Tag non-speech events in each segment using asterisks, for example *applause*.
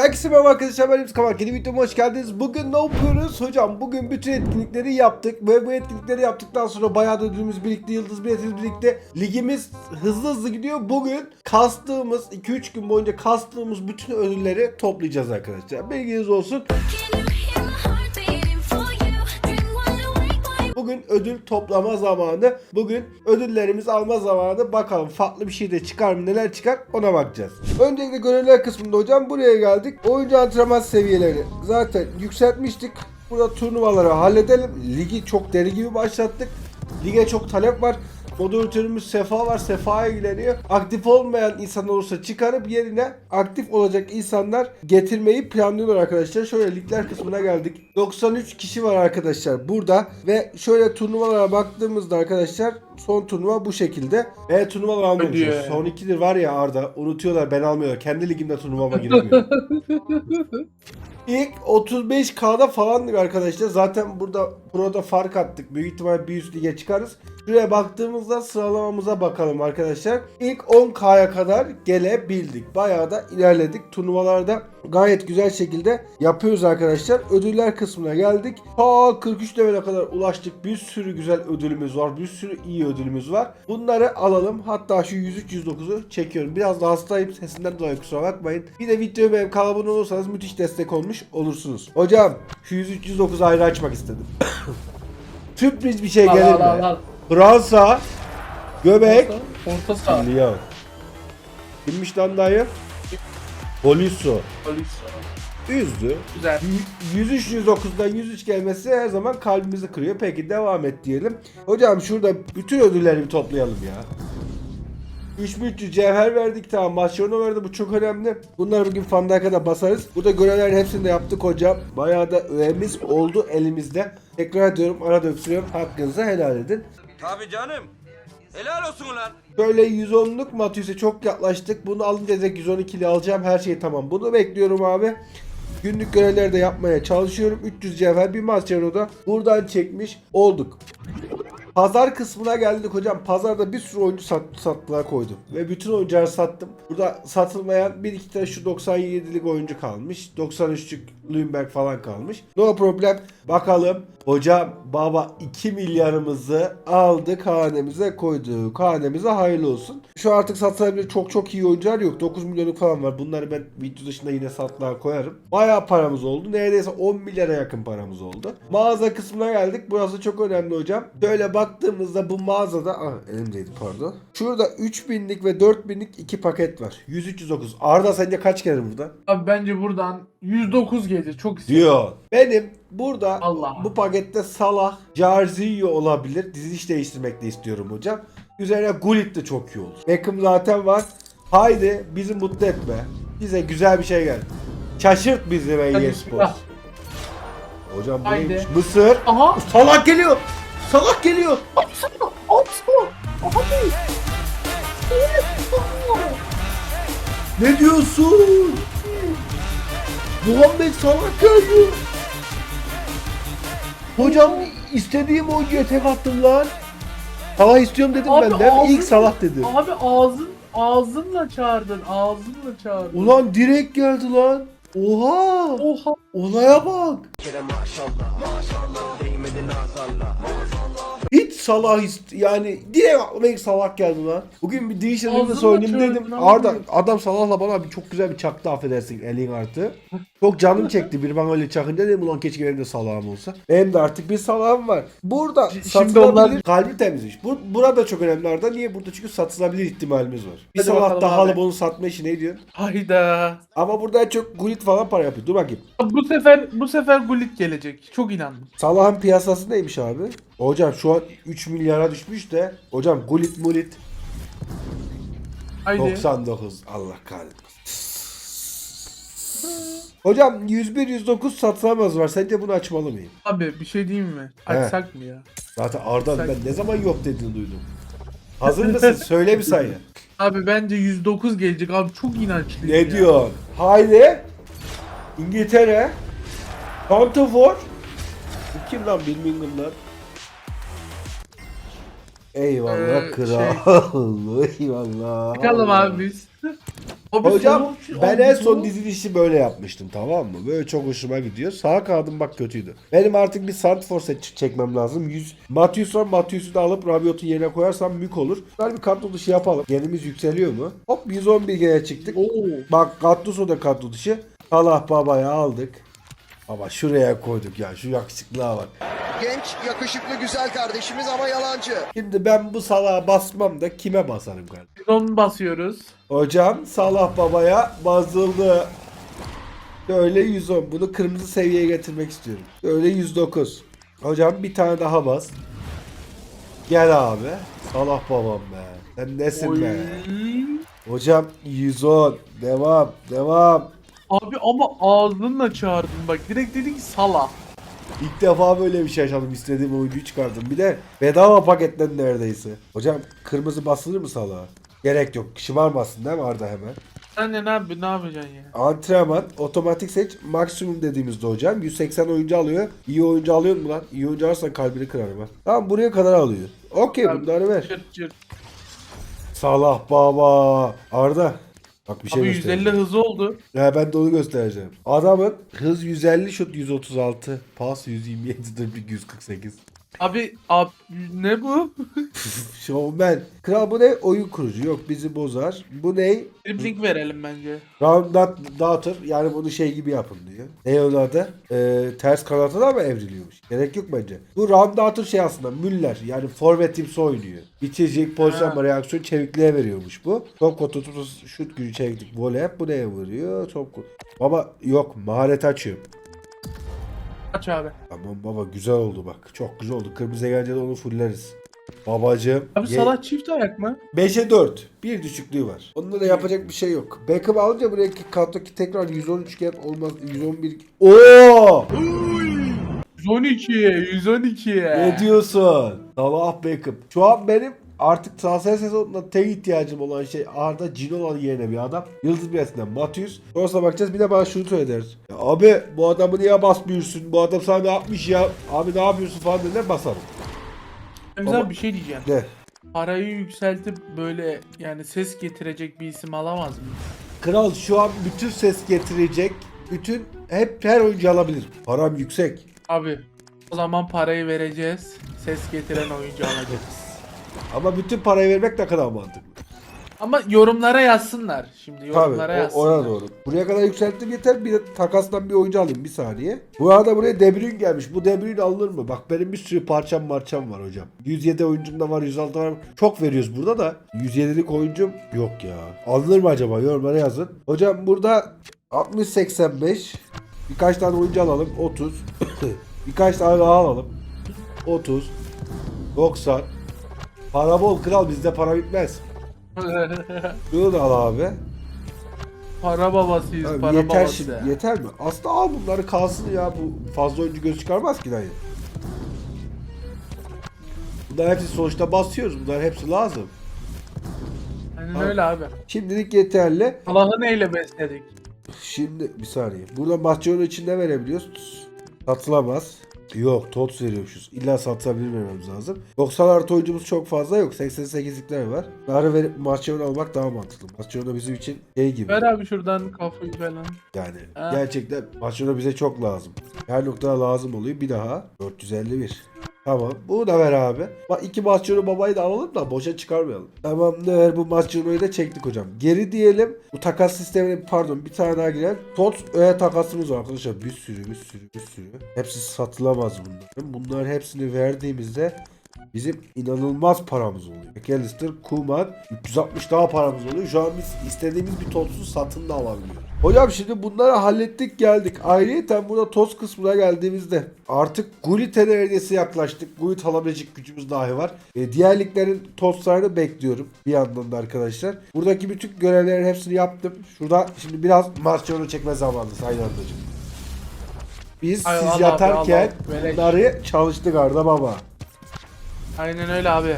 Herkese merhaba arkadaşlar ben Emre Kamak. Yeni videoma hoş geldiniz. Bugün ne yapıyoruz? Hocam bugün bütün etkinlikleri yaptık. Ve bu etkinlikleri yaptıktan sonra bayağı da ödülümüz birlikte, yıldız biletimiz birlikte. Ligimiz hızlı hızlı gidiyor. Bugün kastığımız, 2-3 gün boyunca kastığımız bütün ödülleri toplayacağız arkadaşlar. Bilginiz olsun. Bugün ödül toplama zamanı. Bugün ödüllerimizi alma zamanı. Bakalım farklı bir şey de çıkar mı neler çıkar ona bakacağız. Öncelikle görevler kısmında hocam buraya geldik. Oyuncu antrenman seviyelerini zaten yükseltmiştik. Burada turnuvaları halledelim. Ligi çok deli gibi başlattık. Lige çok talep var. Moderatörümüz Sefa var. Sefa'ya ilgileniyor. Aktif olmayan insan olursa çıkarıp yerine aktif olacak insanlar getirmeyi planlıyorlar arkadaşlar. Şöyle ligler kısmına geldik. 93 kişi var arkadaşlar burada. Ve şöyle turnuvalara baktığımızda arkadaşlar son turnuva bu şekilde. Ve. Hadi ya. Son ikidir var ya Arda. Unutuyorlar ben almıyorlar. Kendi ligimde turnuvama giremiyorum. *laughs* İlk 35K'da falandık arkadaşlar. Zaten burada Pro'da fark attık. Büyük ihtimal bir üst lige çıkarız. Şuraya baktığımızda sıralamamıza bakalım arkadaşlar. İlk 10K'ya kadar gelebildik. Bayağı da ilerledik. Turnuvalarda gayet güzel şekilde yapıyoruz arkadaşlar. Ödüller kısmına geldik. Ta 43 level'e kadar ulaştık. Bir sürü güzel ödülümüz var. Bir sürü iyi ödülümüz var. Bunları alalım. Hatta şu 103-109'u çekiyorum. Biraz da hastayım. Sesinden dolayı kusura bakmayın. Bir de videoya benim kanalıma abone olursanız müthiş destek olmuş olursunuz. Hocam şu 103-109 ayrı açmak istedim. *coughs* Sürpriz bir şey Al gelir al mi? al al. Fransa, Göbek, Orta saha. Lyon. Kimmiş lan dayı? Poliso. Polis. Üzdü. Güzel. 103 109'dan 103 gelmesi her zaman kalbimizi kırıyor. Peki devam et diyelim. Hocam şurada bütün ödülleri bir toplayalım ya. 3300 cevher verdik tamam Masyonu verdi bu çok önemli. Bunları bugün Fandak'a da basarız. Burada görevlerin hepsini de yaptık hocam. Bayağı da öğemiz oldu elimizde. Tekrar ediyorum arada öksürüyorum hakkınızı helal edin. Tabii canım. Helal olsun ulan. Böyle 110'luk Matius'e çok yaklaştık. Bunu alınca direkt 112'li alacağım. Her şey tamam. Bunu bekliyorum abi. Günlük görevleri de yapmaya çalışıyorum. 300 cevher bir Mascherano da buradan çekmiş olduk. Pazar kısmına geldik hocam. Pazarda bir sürü oyuncu sat, sattılar koydum. Ve bütün oyuncuları sattım. Burada satılmayan bir iki tane şu 97'lik oyuncu kalmış. 93'lük Lundberg falan kalmış. No problem. Bakalım. Hocam baba 2 milyarımızı aldık hanemize koyduk. Hanemize hayırlı olsun. Şu artık satılabilir çok çok iyi oyuncular yok. 9 milyonluk falan var. Bunları ben video dışında yine satlığa koyarım. Bayağı paramız oldu. Neredeyse 10 milyara yakın paramız oldu. Mağaza kısmına geldik. Burası çok önemli hocam. Böyle baktığımızda bu mağazada... Ah elimdeydi pardon. Şurada 3000'lik ve 4000'lik iki paket var. 100-309. Arda sence kaç gelir burada? Abi bence buradan 109 gelir. Çok istiyorum. Diyor. Benim burada Allah. bu pakette Salah, Jarzinho olabilir. Diziliş değiştirmek de istiyorum hocam. Üzerine Gullit de çok iyi olur. Beckham zaten var. Haydi bizi mutlu etme. Bize güzel bir şey geldi. Şaşırt bizi be Hadi bismillah. Sports. Hocam bu Haydi. neymiş? Mısır. Aha. Salah geliyor. Salah geliyor. Ne diyorsun? Muhammed Salah geldi. Hocam istediğim oyuncuya tek attım lan. Salah istiyorum dedim Abi ben de. ağzın- İlk Salah dedim. Abi ağzın ağzınla çağırdın. Ağzınla çağırdın. Ulan direkt geldi lan. Oha. Oha. Olaya bak. Hiç Salah ist yani direkt Salah geldi lan. Bugün bir oynayayım çağırdın dedim. Arda adam Salah'la bana bir çok güzel bir çaktı affedersin elin artı. Çok canım çekti bir bana öyle çakınca dedim ulan keşke benim de Salah'ım olsa. Benim de artık bir Salah'ım var. Burada Şimdi satılabilir onlar- kalbi temizmiş. Bu, burada çok önemli Arda. Niye? Burada çünkü satılabilir ihtimalimiz var. Bir Hadi bakalım daha alıp onu satma işi ne diyorsun? Hayda. Ama burada çok Gullit falan para yapıyor. Dur bakayım. Bu sefer bu sefer Gullit gelecek. Çok inandım. Salah'ın piyasası neymiş abi? Hocam şu an 3 milyara düşmüş de. Hocam Gullit Mulit Haydi. 99. Allah kahretmesin. Hocam 101 109 satılamaz var. Sence bunu açmalı mıyım? Abi bir şey diyeyim mi? Açsak mı ya? Zaten Ardan Sen- ben ne zaman yok dediğini duydum. Hazır mısın? *laughs* Söyle bir sayı. Abi bence 109 gelecek. Abi çok inançlıyım Ne ya. diyor? Haydi. İngiltere. Santofor. Bu kim lan Birmingham'dan? Eyvallah Ee, kral. *laughs* Eyvallah. Bakalım abi biz. Abi Hocam sana- ben en son dizilişi böyle yapmıştım tamam mı? Böyle çok hoşuma gidiyor. Sağ kanadım bak kötüydü. Benim artık bir Sandfor set ç- çekmem lazım. 100 Matius var. Matius'u da alıp Rabiot'un yerine koyarsam mük olur. Bunlar bir kadro dışı yapalım. Genimiz yükseliyor mu? Hop 111 gene çıktık. Oo. Bak Gattuso da kadro dışı. Allah babaya aldık. Ama şuraya koyduk ya. Şu yakışıklığa bak. Genç, yakışıklı, güzel kardeşimiz ama yalancı. Şimdi ben bu salağa basmam da kime basarım kardeşim? Biz onu basıyoruz. Hocam Salah Baba'ya basıldı. Böyle 110. Bunu kırmızı seviyeye getirmek istiyorum. Böyle 109. Hocam bir tane daha bas. Gel abi. Salah babam be. Sen nesin Oy. be? Hocam 110. Devam. Devam. Abi ama ağzınla çağırdın bak. Direkt dedin ki sala. İlk defa böyle bir şey yaşadım. İstediğim oyuncuyu çıkardım. Bir de bedava paketten neredeyse. Hocam kırmızı basılır mı Salah'a? Gerek yok. Şımarmasın değil mi Arda hemen? Sen de ne, yap- ne yapacaksın ya? Antrenman, otomatik seç, maksimum dediğimizde hocam. 180 oyuncu alıyor. İyi oyuncu alıyor mu lan? İyi oyuncu alırsan kalbini kırarım ha. Tamam buraya kadar alıyor. Okey bunları ver. Çırt çırt. Salah baba. Arda. Bak bir şey Abi göstereyim. 150 hızı oldu. Ya ben de onu göstereceğim. Adamın hız 150, şut 136, pas 127, dribling 148. Abi, abi ne bu? *laughs* Showman. Kral bu ne? Oyun kurucu. Yok bizi bozar. Bu ne? Dribbling verelim bence. Round dağıtır. Yani bunu şey gibi yapın diyor. Ne onun adı? Ee, ters kanata da mı evriliyormuş? Gerek yok bence. Bu round dağıtır şey aslında. Müller. Yani forvetimsi oynuyor. Bitirecek pozisyon Ha. reaksiyon çevikliğe veriyormuş bu. Top tutu şut gücü çeviklik voley. Bu neye vuruyor? Top. Baba yok maharet açıyor. Aç abi. Aman baba güzel oldu bak. Çok güzel oldu. Kırmızı gelince de onu fulleriz. Babacım. Abi ye- Salah çift ayak mı? 5'e 4. Bir düşüklüğü var. Onda da yapacak bir şey yok. Beckham alınca buraya kadroki tekrar 113 gen olmaz. 111. Oo! 112, 112. Ne diyorsun? Salah Beckham. Şu an benim artık transfer sezonunda tek ihtiyacım olan şey Arda Ginola yerine bir adam. Yıldız Birisinden Matius. Sonrasına bakacağız. Bir de bana şunu söyleriz. Ya abi bu adamı niye basmıyorsun? Bu adam sana ne yapmış ya? Abi ne yapıyorsun falan dediler basarım. Ama- abi bir şey diyeceğim. Ne? Parayı yükseltip böyle yani ses getirecek bir isim alamaz mı? Kral şu an bütün ses getirecek. Bütün hep her oyuncu alabilir. Param yüksek. Abi o zaman parayı vereceğiz. Ses getiren oyuncu alacağız. Ama bütün parayı vermek ne kadar mantıklı. Ama yorumlara yazsınlar. Şimdi Tabii yorumlara o, yazsınlar. ona doğru. Buraya kadar yükselttim yeter. Bir de takasdan bir oyuncu alayım bir saniye. Bu arada buraya De Bruyne gelmiş. Bu De Bruyne alınır mı? Bak benim bir sürü parçam marçam var hocam. 107 oyuncum da var 106 var. Çok veriyoruz burada da. 107'lik oyuncum yok ya. Alınır mı acaba? Yorumlara yazın. Hocam burada 60-85. Birkaç tane oyuncu alalım. 30. *coughs* Birkaç tane daha alalım. 30. 90. Para bol kral bizde para bitmez. *laughs* Bunu da al abi. para babasıyız Abi para yeter babası. şimdi. Yeter mi? Aslında al bunları kalsın ya. Bu fazla oyuncu göz çıkarmaz ki dayı. Bunlar hepsi sonuçta basıyoruz. Bunlar hepsi lazım. Aynen Abi. öyle abi. Şimdilik yeterli. Salah'ı neyle besledik? Şimdi bir saniye. Burada Mahçe'nin içinde verebiliyoruz. Satılamaz. Yok TOTS veriyormuşuz. İlla satabilir vermemiz lazım. 90 artı oyuncumuz çok fazla yok. 88'likler var. Bunları verip Mahçe'ni almak daha mantıklı. Mahçe da bizim için şey gibi. Ver abi şuradan kafayı falan. Yani Ha. gerçekten Barcelona bize çok lazım. Her noktada lazım oluyor. Bir daha 451. Tamam. Bunu da ver abi. Bak iki Barcelona babayı da alalım da boşa çıkarmayalım. Tamamdır. Bu Barcelona'yı da çektik hocam. Geri diyelim. Bu takas sistemine pardon bir tane daha girer. Tot öğe takasımız var arkadaşlar. Bir sürü bir sürü bir sürü. Hepsi satılamaz bunların. Bunların hepsini verdiğimizde bizim inanılmaz paramız oluyor. McAllister, Kuman 360 daha paramız oluyor. Şu an biz istediğimiz bir totsuz satın da alabiliyoruz. Hocam şimdi bunları hallettik geldik. Ayrıyeten burada toz kısmına geldiğimizde artık Gullit derecesi yaklaştık. Gullit alabilecek gücümüz dahi var. E, diğer liglerin tozlarını bekliyorum bir yandan da arkadaşlar. Buradaki bütün görevlerin hepsini yaptım. Şurada şimdi biraz Marciano çekme zamanı Sayın Arda'cığım. Biz Ay, siz abi, yatarken al, al. Beleş. bunları çalıştık Arda Baba. Aynen öyle abi.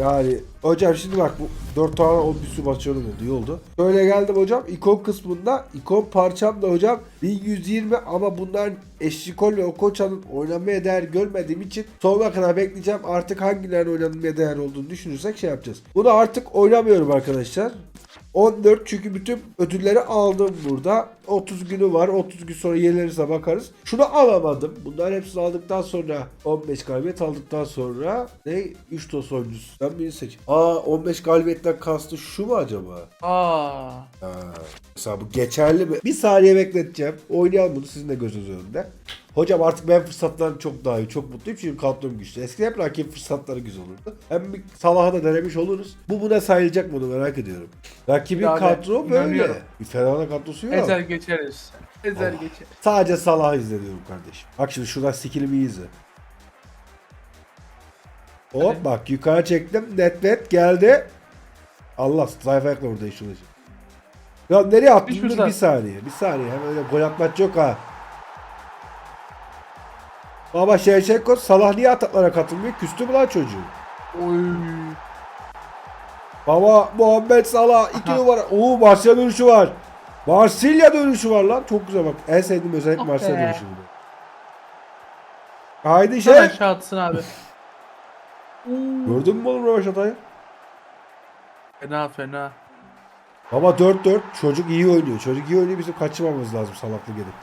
Yani hocam şimdi bak bu 4 tane o bir sürü basıyorum oldu iyi. Böyle geldim hocam ikon kısmında ikon parçam da hocam 1120 ama bunların Eşikol ve Okoça'nın oynamaya değer görmediğim için sonuna kadar bekleyeceğim. Artık hangilerinin oynanmaya değer olduğunu düşünürsek şey yapacağız. Bunu artık oynamıyorum arkadaşlar. 14 çünkü bütün ödülleri aldım burada. 30 günü var. 30 gün sonra yenilerine bakarız. Şunu alamadım. Bunların hepsini aldıktan sonra 15 galibiyet aldıktan sonra ne? 3 toz oyuncusu. Sen birini seç. Aa 15 galibiyetten kastı şu mu acaba? Aa. Ha, mesela bu geçerli mi? Bir saniye bekleteceğim. Oynayalım bunu sizin de gözünüz önünde. Hocam artık ben fırsatlarım çok daha iyi. Çok mutluyum çünkü kadrom güçlü. Eskiden hep rakip fırsatları güzel olurdu. Hem bir Salah'a da denemiş oluruz. Bu buna sayılacak mı onu merak ediyorum. Rakibin Yani kadro böyle. Bir Fernanda kadrosu yok. Ezer geçeriz. Ezer Allah. geçer. Sadece Salah'ı izliyorum kardeşim. Bak şimdi şuradan skillimi iyi izle. Hop Hadi. bak yukarı çektim. Net net geldi. Allah sayfa ayakla orada iş olacak. Ya nereye attın? Bir bir saniye. Bir saniye. Hemen öyle gol atmak yok ha. Baba Şevşenko Salah niye ataklara katılmıyor? Küstü mü lan çocuğu? Oy. Baba Muhammed Salah 2 Aha. numara. Oo Marsilya dönüşü var. Marsilya dönüşü var lan. Çok güzel bak. En sevdiğim özellik Oh Marsilya be. dönüşü. Haydi şey. aşağı atsın abi. *laughs* Gördün mü oğlum Rövaşata'yı? Fena fena. Baba 4-4 çocuk iyi oynuyor. Çocuk iyi oynuyor bizim kaçırmamamız lazım salaklı gelip.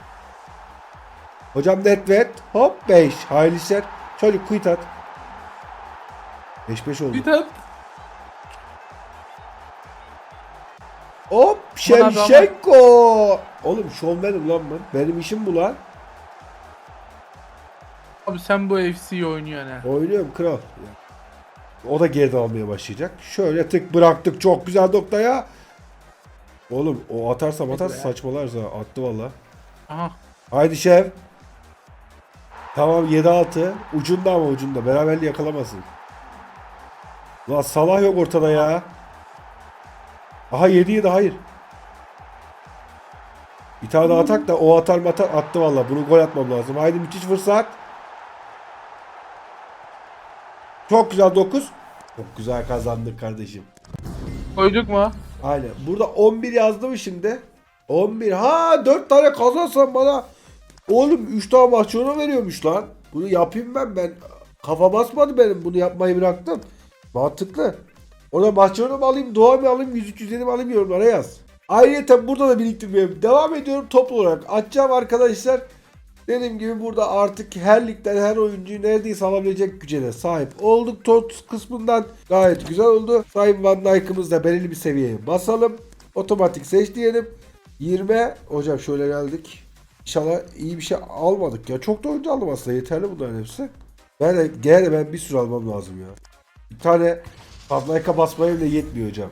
Hocam net vet. Hop 5. Hayırlı işler. Çocuk quit at. 5-5 oldu. Bir tat. Hop. Şevşenko. Oğlum şovmenim lan ben. Benim işim bu lan. Abi sen bu FC'yi oynuyorsun ha. Oynuyorum kral. O da geride almaya başlayacak. Şöyle tık bıraktık çok güzel noktaya. Oğlum o atarsa atarsa be. saçmalarsa attı valla. Aha. Haydi şef. Tamam 7-6. Ucunda ama ucunda. Beraberliği yakalamasın. Lan Salah yok ortada ya. Aha 7-7 hayır. Bir tane daha atak da o atar mı atar attı valla. Bunu gol atmam lazım. Haydi müthiş fırsat. Çok güzel 9. Çok güzel kazandık kardeşim. Koyduk mu? Aynen. Burada 11 yazdı mı şimdi? 11. Ha 4 tane kazansan bana. Oğlum 3 tane mahçonu veriyormuş lan. Bunu yapayım ben. Ben kafa basmadı benim. Bunu yapmayı bıraktım. Mantıklı. Ona mahçonu mu alayım, doğa mı alayım, 100 350 mi alayım yorumlara yaz. Ayrıca burada da biriktirmeye devam ediyorum. Toplu olarak açacağım arkadaşlar. Dediğim gibi burada artık her ligden her oyuncuyu neredeyse alabilecek güce de sahip olduk. Tot kısmından gayet güzel oldu. Sayın Van Dijk'ımız da belirli bir seviyeye basalım. Otomatik seç diyelim. 20. Hocam şöyle geldik. İnşallah iyi bir şey almadık ya. Çok da oyuncu aldım aslında. Yeterli bunların hepsi. Ben de gene ben bir sürü almam lazım ya. Bir tane Dijk'a basmaya bile yetmiyor hocam.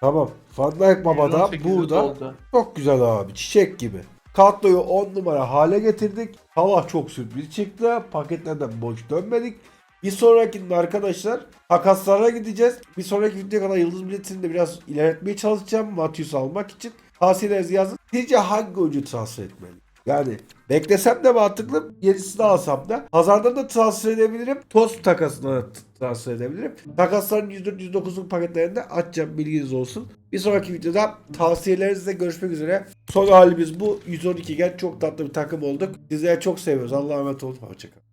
Tamam. Dijk baba da 118'de burada. oldu. Çok güzel abi. Çiçek gibi. Kadroyu 10 numara hale getirdik. Hava çok sürpriz çıktı. Paketlerden boş dönmedik. Bir sonrakinde arkadaşlar takaslara gideceğiz. Bir sonraki videoya kadar Yıldız Milleti'ni de biraz ilerletmeye çalışacağım. Matius almak için. Tavsiyelerinizi yazın. Sizce hangi oyuncu transfer etmeli? Yani beklesem de mantıklı. Yenisini alsam da. Pazardan da transfer edebilirim. Tost takasına da t- transfer edebilirim. Takasların %109'luk paketlerinde açacağım bilginiz olsun. Bir sonraki videoda tavsiyelerinizle görüşmek üzere. Son halimiz bu. 112 gen çok tatlı bir takım olduk. Sizleri çok seviyoruz. Allah'a emanet olun. Hoşçakalın.